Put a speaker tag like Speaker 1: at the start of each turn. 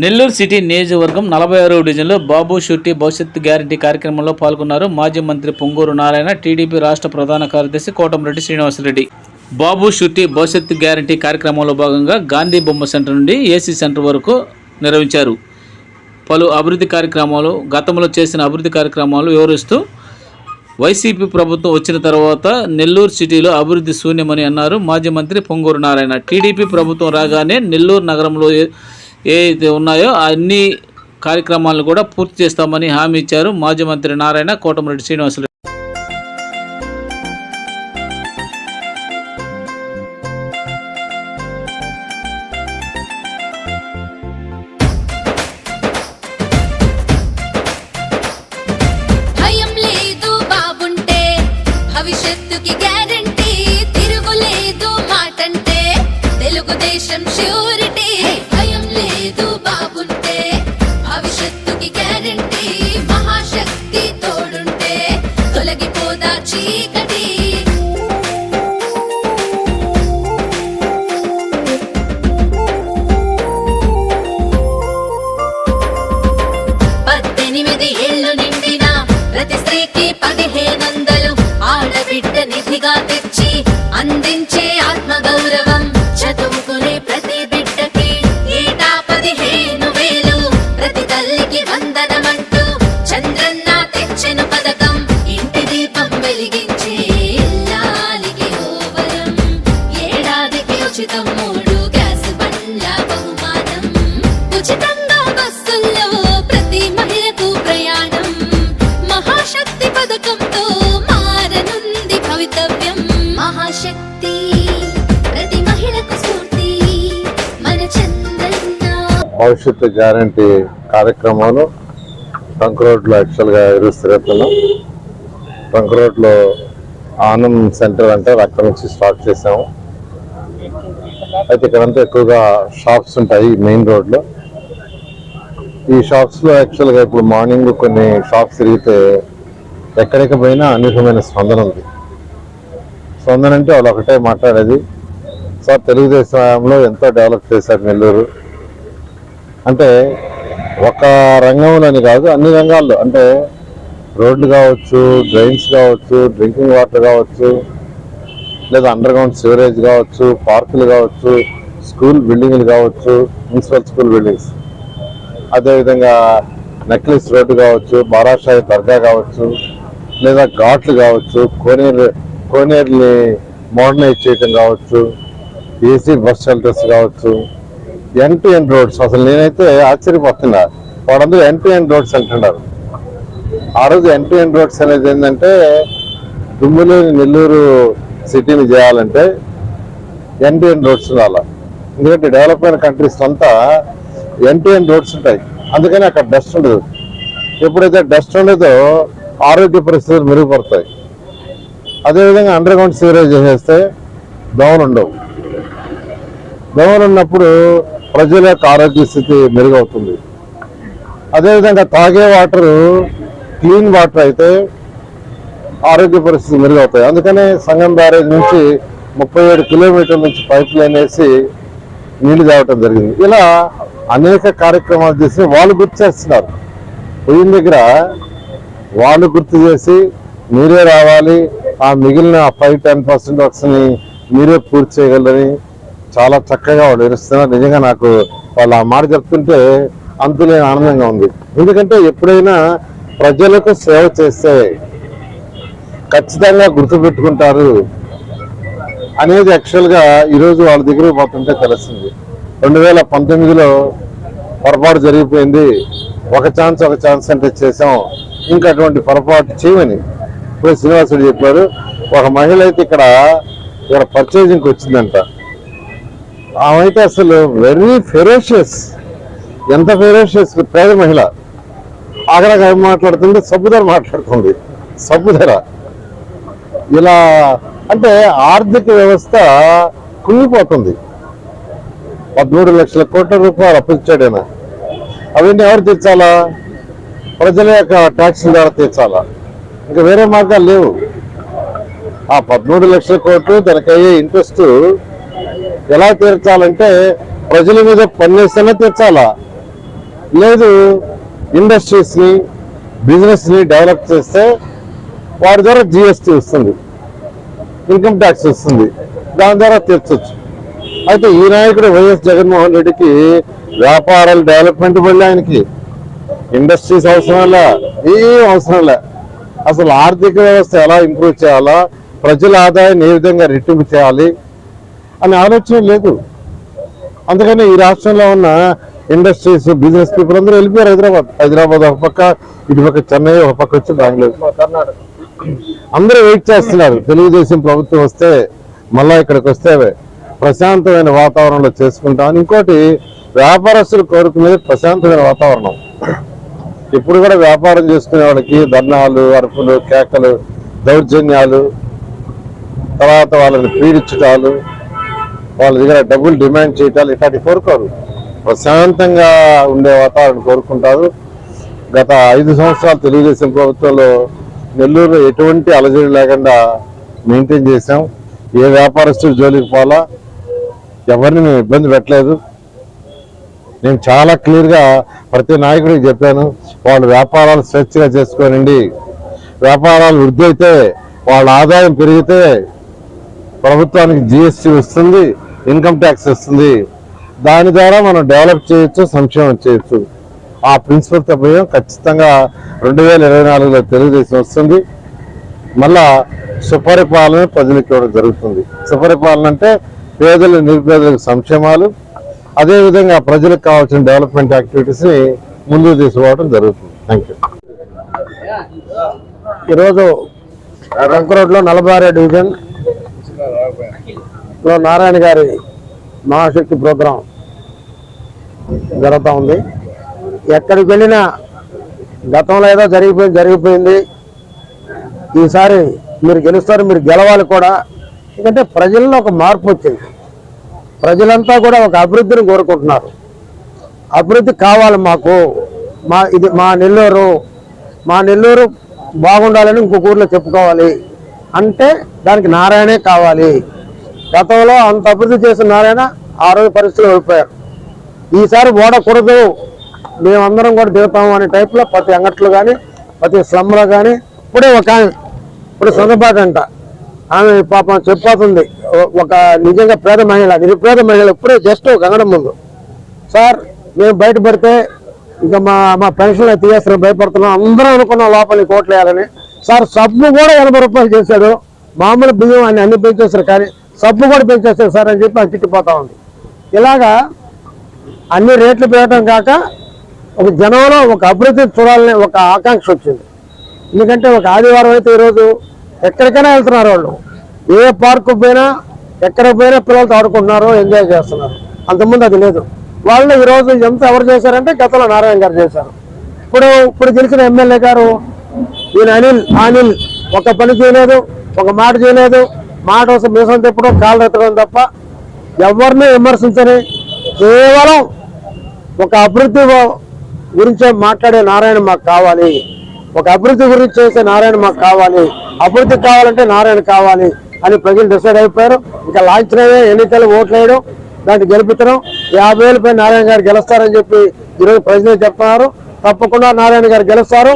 Speaker 1: Nellore city నియోజకవర్గం నలభై ఆరో డివిజన్లో బాబు షుట్టి భవిష్యత్తు గ్యారంటీ కార్యక్రమంలో పాల్గొన్నారు. మాజీ మంత్రి పొంగూరు నారాయణ టీడీపీ రాష్ట్ర ప్రధాన కార్యదర్శి కోటంరెడ్డి శ్రీనివాసరెడ్డి. బాబు షుట్టి భవిష్యత్తు గ్యారంటీ కార్యక్రమంలో భాగంగా గాంధీ బొమ్మ సెంటర్ నుండి ఏసీ సెంటర్ వరకు నిర్వహించారు. పలు అభివృద్ధి కార్యక్రమాలు గతంలో చేసిన అభివృద్ధి కార్యక్రమాలు వివరిస్తూ వైసీపీ ప్రభుత్వం వచ్చిన తర్వాత నెల్లూరు సిటీలో అభివృద్ధి శూన్యమని అన్నారు మాజీ మంత్రి పొంగూరు నారాయణ. టీడీపీ ప్రభుత్వం రాగానే నెల్లూరు నగరంలో ఏ ఏదైతే ఉన్నాయో అన్ని కార్యక్రమాలను కూడా పూర్తి చేస్తామని హామీ ఇచ్చారు మాజీ మంత్రి నారాయణ కోటమిరెడ్డి
Speaker 2: శ్రీనివాసులు. ఎనిమిది ఏళ్ళు నిండిన ప్రతి స్త్రీకి పదిహేనొందలు ఆడబిడ్డ నిధిగా తెచ్చి అందించే ఆత్మగౌరవం చదువుకునే ప్రతి బిడ్డకి ఏటా పదిహేను వేలు. ప్రతి తల్లికి వందనమంటూ
Speaker 3: భవిష్యత్తు గ్యారంటీ కార్యక్రమాలు ట్రంక్ రోడ్లో యాక్చువల్గా ఎరుస్తున్నాం ట్రంక్ రోడ్లో ఆనం సెంటర్ అంటే అక్కడ నుంచి స్టార్ట్ చేసాము అయితే ఇక్కడంతా ఎక్కువగా షాప్స్ ఉంటాయి మెయిన్ రోడ్లో. ఈ షాప్స్లో యాక్చువల్గా ఇప్పుడు మార్నింగ్ కొన్ని షాప్స్ తిరిగితే ఎక్కడికి పోయినా అనేకమైన స్పందన ఉంది. స్పందన అంటే వాళ్ళు ఒకటే మాట్లాడేది. సార్ తెలుగుదేశం హయాంలో ఎంతో డెవలప్ చేశారు నెల్లూరు. అంటే ఒక రంగంలోని కాదు అన్ని రంగాల్లో. అంటే రోడ్లు కావచ్చు డ్రైన్స్ కావచ్చు డ్రింకింగ్ వాటర్ కావచ్చు లేదా అండర్ గ్రౌండ్ సివరేజ్ కావచ్చు పార్కులు కావచ్చు స్కూల్ బిల్డింగ్లు కావచ్చు మున్సిపల్ స్కూల్ బిల్డింగ్స్. అదేవిధంగా నెక్లెస్ రోడ్డు కావచ్చు బారాషాయి దర్గా కావచ్చు లేదా ఘాట్లు కావచ్చు కోనేరు కోనేరుని మోడర్నైజ్ చేయటం కావచ్చు ఏసీ బస్ షెల్టర్స్ కావచ్చు ఎన్ టు ఎన్ రోడ్స్. అసలు నేనైతే ఆశ్చర్యపోతున్నా. వాడందరూ ఎన్ టు ఎన్ రోడ్స్ అంటున్నారు. ఆ రోజు ఎన్ టు ఎన్ రోడ్స్ అనేది ఏంటంటే దుమ్ములేని నెల్లూరు సిటీని చేయాలంటే ఎన్ టు ఎన్ రోడ్స్ ఉండాలి. ఎందుకంటే డెవలప్ అయిన కంట్రీస్ అంతా ఎన్ టు ఎన్ రోడ్స్ ఉంటాయి. అందుకని అక్కడ డస్ట్ ఉండదు. ఎప్పుడైతే డస్ట్ ఉండదో ఆరోగ్య పరిస్థితులు మెరుగుపడతాయి. అదేవిధంగా అండర్ గ్రౌండ్ సీవరేజ్ చేసేస్తే దోమలు ఉండవు. దోమలు ఉన్నప్పుడు ప్రజల యొక్క ఆరోగ్య స్థితి మెరుగవుతుంది. అదేవిధంగా తాగే వాటర్ క్లీన్ వాటర్ అయితే ఆరోగ్య పరిస్థితి మెరుగవుతాయి. అందుకనే సంగం బ్యారేజ్ నుంచి ముప్పై ఏడు కిలోమీటర్ల నుంచి పైప్ లైన్ వేసి నీళ్ళు తేవటం జరిగింది. ఇలా అనేక కార్యక్రమాలు చేసి వాళ్ళు గుర్తు చేస్తున్నారు. పోయిన దగ్గర వాళ్ళు గుర్తు చేసి మీరే రావాలి ఆ మిగిలిన ఫైవ్ టెన్ పర్సెంట్ వర్క్స్ని మీరే పూర్తి చేయగలరని చాలా చక్కగా వాళ్ళు వివరిస్తున్నారు నిజంగా నాకు వాళ్ళు ఆ మాట చెప్తుంటే అంతులేని ఆనందంగా ఉంది. ఎందుకంటే ఎప్పుడైనా ప్రజలకు సేవ చేస్తే ఖచ్చితంగా గుర్తుపెట్టుకుంటారు అనేది యాక్చువల్గా ఈరోజు వాళ్ళ దగ్గర పోతుంటే తెలిసింది రెండు వేల పంతొమ్మిదిలో పొరపాటు జరిగిపోయింది. ఒక ఛాన్స్ ఒక ఛాన్స్ అంటే చేసాం ఇంకా అటువంటి పొరపాటు చేయమని ఇప్పుడు శ్రీనివాసుడు చెప్పారు ఒక మహిళ అయితే ఇక్కడ ఇక్కడ పర్చేజింగ్కి వచ్చిందంట. ఆమె అసలు వెరీ ఫెరోషియస్ ఎంత ఫెరోషియస్ పేద మహిళ. అక్కడ ఏం మాట్లాడుతుంది సబ్బుధర మాట్లాడుతుంది. సబ్బుధర ఇలా అంటే ఆర్థిక వ్యవస్థ కుంగిపోతుంది పదమూడు లక్షల కోట్ల రూపాయలు అప్పించాడు ఆయన. అవన్నీ ఎవరు తీర్చాలా? ప్రజల యొక్క ట్యాక్సుల ద్వారా తీర్చాలా? ఇంకా వేరే మార్గాలు లేవు. ఆ పదమూడు లక్షల కోట్లు దానికయ్యే ఇంట్రెస్ట్ ఎలా తీర్చాలంటే ప్రజల మీద పనిచేస్తేనే తీర్చాలా? లేదు ఇండస్ట్రీస్ని బిజినెస్ని డెవలప్ చేస్తే వారి ద్వారా జిఎస్టీ వస్తుంది ఇన్కమ్ ట్యాక్స్ వస్తుంది దాని ద్వారా తీర్చొచ్చు. అయితే ఈ నాయకుడు వైఎస్ జగన్మోహన్ రెడ్డికి వ్యాపారాలు డెవలప్మెంట్ వల్ల ఆయనకి. ఇండస్ట్రీస్ అవసరం లే ఏం అవసరంలా. అసలు ఆర్థిక వ్యవస్థ ఎలా ఇంప్రూవ్ చేయాలా? ప్రజల ఆదాయాన్ని ఏ విధంగా రెట్టింపు చేయాలి? అనే ఆలోచన లేదు. అందుకని ఈ రాష్ట్రంలో ఉన్న ఇండస్ట్రీస్ బిజినెస్ పీపుల్ అందరూ వెళ్ళిపోయారు హైదరాబాద్. హైదరాబాద్ ఒక పక్క ఇటు పక్క చెన్నై ఒక పక్క వచ్చి బెంగళూరు. అందరూ వెయిట్ చేస్తున్నారు. తెలుగుదేశం ప్రభుత్వం వస్తే మళ్ళా ఇక్కడికి వస్తే ప్రశాంతమైన వాతావరణంలో చేసుకుంటాం ఇంకోటి వ్యాపారస్తులు కోరుకునేది ప్రశాంతమైన వాతావరణం. ఇప్పుడు కూడా వ్యాపారం చేసుకునే వాళ్ళకి ధర్నాలు అరుపులు కేకలు దౌర్జన్యాలు తర్వాత వాళ్ళని పీడించటాలు వాళ్ళ దగ్గర డబ్బులు డిమాండ్ చేయటాలు ఇట్లాంటి కోరుకోరు. ప్రశాంతంగా ఉండే వాతావరణం కోరుకుంటారు. గత ఐదు సంవత్సరాలు తెలుగుదేశం ప్రభుత్వంలో నెల్లూరులో ఎటువంటి అలజడి లేకుండా మెయింటైన్ చేశాం. ఏ వ్యాపారస్తులు జోలికి పోలా ఎవరిని మేము ఇబ్బంది పెట్టలేదు. నేను చాలా క్లియర్గా ప్రతి నాయకుడికి చెప్పాను వాళ్ళు వ్యాపారాలు స్వేచ్ఛగా చేసుకోనండి. వ్యాపారాలు వృద్ధి అయితే వాళ్ళ ఆదాయం పెరిగితే ప్రభుత్వానికి జిఎస్టీ వస్తుంది. ఇన్కమ్ ట్యాక్స్ వస్తుంది. దాని ద్వారా మనం డెవలప్ చేయొచ్చు సంక్షేమం చేయొచ్చు. ఆ ప్రిన్సిపల్ పోయాం ఖచ్చితంగా రెండు వేల ఇరవై నాలుగులో తెలుగుదేశం వస్తుంది. మళ్ళా సుపరిపాలన ప్రజలకు ఇవ్వడం జరుగుతుంది. సుపరిపాలన అంటే పేదలు నిరుపేదలకు సంక్షేమాలు అదేవిధంగా ప్రజలకు కావాల్సిన డెవలప్మెంట్ యాక్టివిటీస్ని ముందుకు తీసుకోవడం జరుగుతుంది. థ్యాంక్ యూ
Speaker 4: ఈరోజు రంకురోడ్లో నలభై ఆరో డివిజన్ లో నారాయణ గారి మహాశక్తి ప్రోగ్రాం జరుగుతూ ఉంది. ఎక్కడికి వెళ్ళినా గతంలో ఏదో జరిగిపోయింది జరిగిపోయింది. ఈసారి మీరు గెలుస్తారు మీరు గెలవాలి కూడా. ఎందుకంటే ప్రజల్లో ఒక మార్పు వచ్చింది. ప్రజలంతా కూడా ఒక అభివృద్ధిని కోరుకుంటున్నారు. అభివృద్ధి కావాలి మాకు. మా ఇది మా నెల్లూరు మా నెల్లూరు బాగుండాలని ఇంకొక ఊర్లో చెప్పుకోవాలి. అంటే దానికి నారాయణే కావాలి. గతంలో అంత అభివృద్ధి చేసిన నారాయణ ఆ రోజు పరిస్థితులు వెళ్ళిపోయారు ఈసారి ఓడకూడదు. మేమందరం కూడా దిగుతాము అనే టైప్లో ప్రతి అంగట్లో కానీ ప్రతి స్లమ్లో కానీ ఇప్పుడే ఒక ఆమె ఇప్పుడు సొంతపాటి అంట. ఆమె పాపం చెప్పిపోతుంది ఒక నిజంగా పేద మహిళ నిరుపేద మహిళ ఇప్పుడే జస్ట్ ఒక ముందు. సార్ మేము బయటపడితే ఇంకా మా మా పెన్షన్ తీయేస్తారు భయపడుతున్నాం. అందరం అనుకున్నాం లోపలికి కోట్లు వేయాలని. సార్ సబ్బు కూడా ఎనభై రూపాయలు చేశాడు. మామూలు బియ్యం అని అన్ని పెంచేస్తారు కానీ సబ్బు కూడా పెంచేస్తారు సార్ అని చెప్పి అది తిట్టిపోతా ఉంది. ఇలాగా అన్ని రేట్లు పెరగడం కాక ఒక జనంలో ఒక అభివృద్ధి చూడాలనే ఒక ఆకాంక్ష వచ్చింది. ఎందుకంటే ఒక ఆదివారం అయితే ఈరోజు ఎక్కడికైనా వెళ్తున్నారు వాళ్ళు. ఏ పార్కు పోయినా ఎక్కడ పోయినా పిల్లలతో ఆడుకుంటున్నారు ఎంజాయ్ చేస్తున్నారు. అంతకుముందు అది లేదు. వాళ్ళు ఈరోజు ఎంత ఎవరు చేశారంటే గతంలో నారాయణ గారు చేశారు. ఇప్పుడు ఇప్పుడు గెలిచిన ఎమ్మెల్యే గారు ఈయన అనిల్ అనిల్ ఒక పని చేయలేదు ఒక మాట చేయలేదు మాట వస్తే మీసం తిప్పడం కాళ్ళు ఎత్తడం తప్ప ఎవరిని విమర్శించని కేవలం ఒక అభివృద్ధి గురించే మాట్లాడే నారాయణ మాకు కావాలి. ఒక అభివృద్ధి గురించి చేసే నారాయణ మాకు కావాలి. అభివృద్ధి కావాలంటే నారాయణ కావాలి అని ప్రజలు డిసైడ్ అయిపోయారు. ఇంకా లాంఛనమే ఎన్నికలు ఓట్లు వేయడం దాన్ని గెలిపించడం యాభై వేలపై నారాయణ గారు గెలుస్తారని చెప్పి ఈరోజు ప్రజలే చెప్తున్నారు తప్పకుండా నారాయణ గారు గెలుస్తారు.